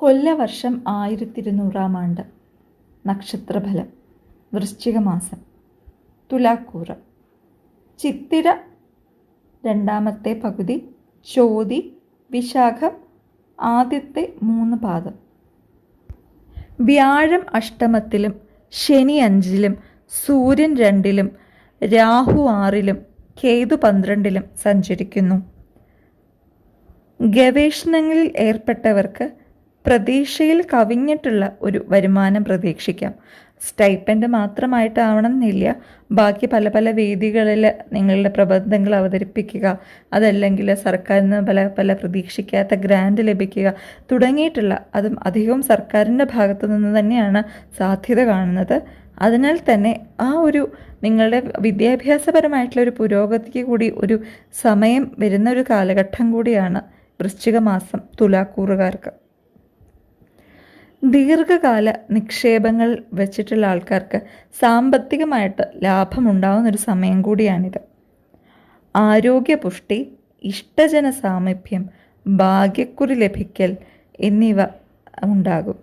കൊല്ലവർഷം ആയിരത്തിരുന്നൂറാം ആണ്ട്. നക്ഷത്രഫലം. വൃശ്ചികമാസം. തുലാക്കൂറ. ചിത്തിര രണ്ടാമത്തെ പകുതി. ചോതി വിശാഖം ആദ്യത്തെ മൂന്ന് പാദം. വ്യാഴം അഷ്ടമത്തിലും ശനി അഞ്ചിലും സൂര്യൻ രണ്ടിലും രാഹു ആറിലും കേതു പന്ത്രണ്ടിലും സഞ്ചരിക്കുന്നു. ഗവേഷണങ്ങളിൽ ഏർപ്പെട്ടവർക്ക് പ്രതീക്ഷയിൽ കവിഞ്ഞിട്ടുള്ള ഒരു വരുമാനം പ്രതീക്ഷിക്കാം. സ്റ്റൈപ്പൻഡ് മാത്രമായിട്ടാവണമെന്നില്ല ബാക്കി പല പല വേദികളിൽ നിങ്ങളുടെ പ്രബന്ധങ്ങൾ അവതരിപ്പിക്കുക അതല്ലെങ്കിൽ സർക്കാരിൽ നിന്ന് പല പല പ്രതീക്ഷിക്കാത്ത ഗ്രാൻഡ് ലഭിക്കുക തുടങ്ങിയിട്ടുള്ള അതും അധികവും സർക്കാരിന്റെ ഭാഗത്തു നിന്ന് തന്നെയാണ് സാധ്യത കാണുന്നത്. അതിനാൽ തന്നെ ആ ഒരു നിങ്ങളുടെ വിദ്യാഭ്യാസപരമായിട്ടുള്ള ഒരു പുരോഗതിക്ക് കൂടി ഒരു സമയം വരുന്ന ഒരു കാലഘട്ടം കൂടിയാണ് വൃശ്ചിക മാസം തുലാക്കൂറുകാർക്ക്. ദീർഘകാല നിക്ഷേപങ്ങൾ വെച്ചിട്ടുള്ള ആൾക്കാർക്ക് സാമ്പത്തികമായിട്ട് ലാഭമുണ്ടാകുന്ന ഒരു സമയം കൂടിയാണിത്. ആരോഗ്യപുഷ്ടി ഇഷ്ടജന സാമീപ്യം ഭാഗ്യക്കുറി ലഭിക്കൽ എന്നിവ ഉണ്ടാകും.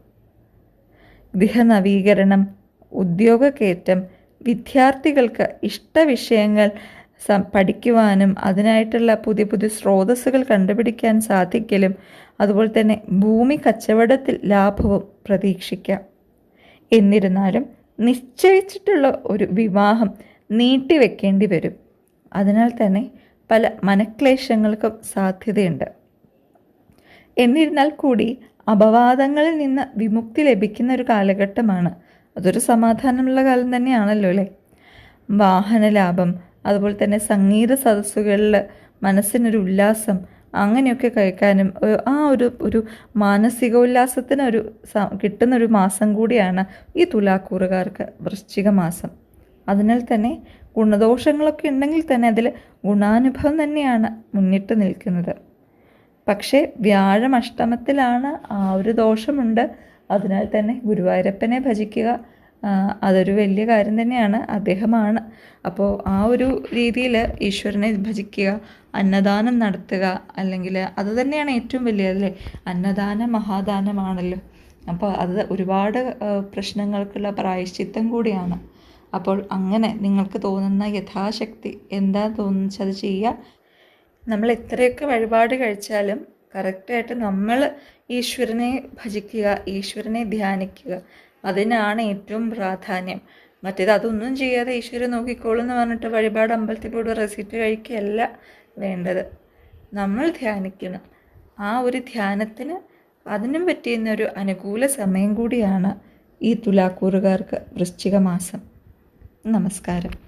ഗൃഹനവീകരണം ഉദ്യോഗക്കയറ്റം വിദ്യാർത്ഥികൾക്ക് ഇഷ്ടവിഷയങ്ങൾ പഠിക്കുവാനും അതിനായിട്ടുള്ള പുതിയ പുതിയ സ്രോതസ്സുകൾ കണ്ടുപിടിക്കാൻ സാധിക്കലും അതുപോലെ തന്നെ ഭൂമി കച്ചവടത്തിൽ ലാഭവും പ്രതീക്ഷിക്കാം. എന്നിരുന്നാലും നിശ്ചയിച്ചിട്ടുള്ള ഒരു വിവാഹം നീട്ടിവെക്കേണ്ടി വരും. അതിനാൽ തന്നെ പല മനക്ലേശങ്ങൾക്കും സാധ്യതയുണ്ട്. എന്നിരുന്നാൽ കൂടി അപവാദങ്ങളിൽ നിന്ന് വിമുക്തി ലഭിക്കുന്ന ഒരു കാലഘട്ടമാണ്. അതൊരു സമാധാനമുള്ള കാലം തന്നെയാണല്ലോ അല്ലേ? വാഹന ലാഭം അതുപോലെ തന്നെ സംഗീത സദസ്സുകളിൽ മനസ്സിനൊരു ഉല്ലാസം അങ്ങനെയൊക്കെ കഴിക്കാനും ആ ഒരു ഒരു മാനസികോല്ലാസത്തിനൊരു കിട്ടുന്നൊരു മാസം കൂടിയാണ് ഈ തുലാക്കൂറുകാർക്ക് വൃശ്ചിക മാസം. അതിനാൽ തന്നെ ഗുണദോഷങ്ങളൊക്കെ ഉണ്ടെങ്കിൽ തന്നെ അതിൽ ഗുണാനുഭവം തന്നെയാണ് മുന്നിട്ട് നിൽക്കുന്നത്. പക്ഷേ വ്യാഴം അഷ്ടമത്തിലാണ് ആ ഒരു ദോഷമുണ്ട്. അതിനാൽ തന്നെ ഗുരുവായൂരപ്പനെ ഭജിക്കുക അതൊരു വലിയ കാര്യം തന്നെയാണ്. അദ്ദേഹമാണ്. അപ്പോൾ ആ ഒരു രീതിയിൽ ഈശ്വരനെ ഭജിക്കുക അന്നദാനം നടത്തുക അല്ലെങ്കിൽ അത് തന്നെയാണ് ഏറ്റവും വലിയ അല്ലേ? അന്നദാനം മഹാദാനമാണല്ലോ. അപ്പോൾ അത് ഒരുപാട് പ്രശ്നങ്ങൾക്കുള്ള പ്രായശ്ചിത്തം കൂടിയാണ്. അപ്പോൾ അങ്ങനെ നിങ്ങൾക്ക് തോന്നുന്ന യഥാശക്തി എന്താ തോന്നുന്നത് അത് ചെയ്യുക. നമ്മൾ എത്രയൊക്കെ വഴിപാട് കഴിച്ചാലും കറക്റ്റായിട്ട് നമ്മൾ ഈശ്വരനെ ഭജിക്കുക ഈശ്വരനെ ധ്യാനിക്കുക. അതിനാണ് ഏറ്റവും പ്രാധാന്യം. മറ്റേത് അതൊന്നും ചെയ്യാതെ ഈശ്വരൻ നോക്കിക്കോളും എന്ന് പറഞ്ഞിട്ട് വഴിപാട് അമ്പലത്തിൽ പോയിട്ട് റെസിറ്റ് കഴിക്കുകയല്ല വേണ്ടത്. നമ്മൾ ധ്യാനിക്കണം. ആ ഒരു ധ്യാനത്തിന് അതിനും പറ്റിയുന്ന ഒരു അനുകൂല സമയം കൂടിയാണ് ഈ തുലാക്കൂറുകാർക്ക് വൃശ്ചിക മാസം. നമസ്കാരം.